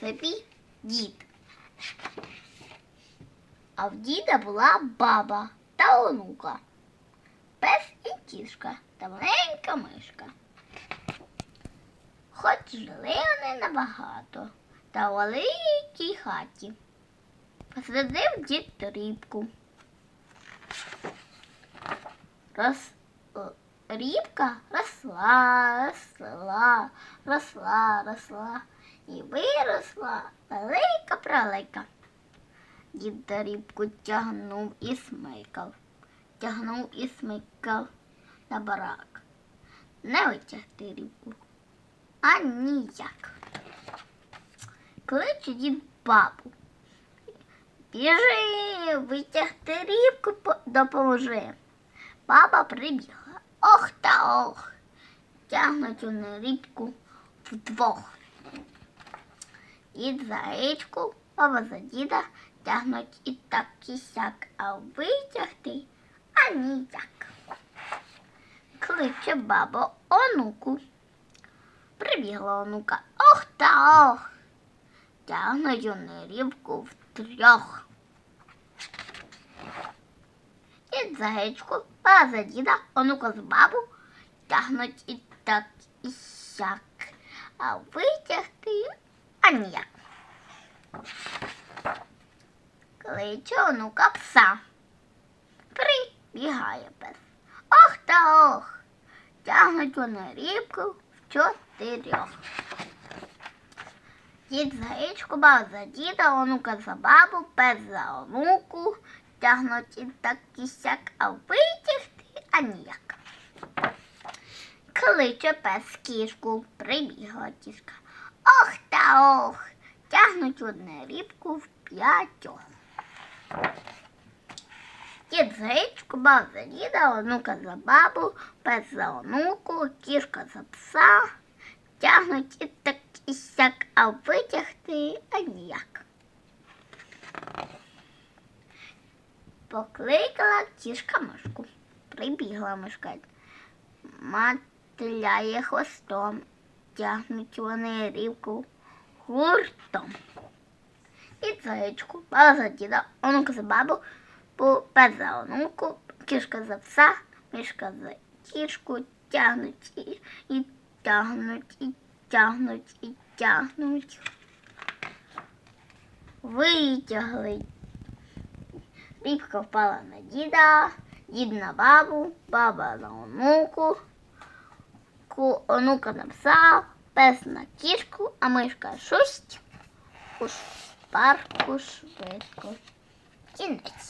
собі дід. А в діда була баба та онука, пес і кішка та маленька мишка. Хоч жили вони набагато та у великій хаті. Посадив дід рібку. Рос... Рібка росла, росла, росла, росла і виросла велика пролика. Дід рібку тягнув і смикав, тягнув і смикав на барак. Не витягти рібку, а ніяк. Кличе дід бабу. Біжи, витягти рібку, допоможи. Баба прибігла. Ох та ох. Тягнуть вони рібку вдвох. Дід за річку, баба за діда тягнуть і так і сяк, а витягти а ніяк. Кличе баба онуку. Прибігла онука. Ох та ох. Тягнуть вони рібку втрьох. Дід за гречку, баба за діда, онука з бабу тягнуть і так і сяк, а витягти а ніяк. Кличе онука пса. Прибігає пес. Ох та ох. Тягнуть вони рібку в чотирьох. Дід за річку, баба за діда, онука за бабу, пес за онуку, тягнуть і так і а витягти а ніяк. Кличе пес кішку, прибігла кішка. Ох та ох, тягнуть одне рібку в п'ятьох. Дід за річку, баба за діда, онука за бабу, пес за онуку, кішка за пса, тягнуть і так і сяк, а витягти а ніяк. Покликала кішка мишку. Прибігла мишка. Матляє хвостом, тягнуть вони рівку гуртом. І заєчку, баба за діда, онука за бабу, бу- пес за онуку, кішка за пса, мишка за кішку, тягнуть і, і тягнуть, і тягнуть, і тягнуть. Витягли. Рібка впала на діда, дід на бабу, баба на онуку, ку, онука на пес на кішку, а мишка шусть у парку швидко. Кінець.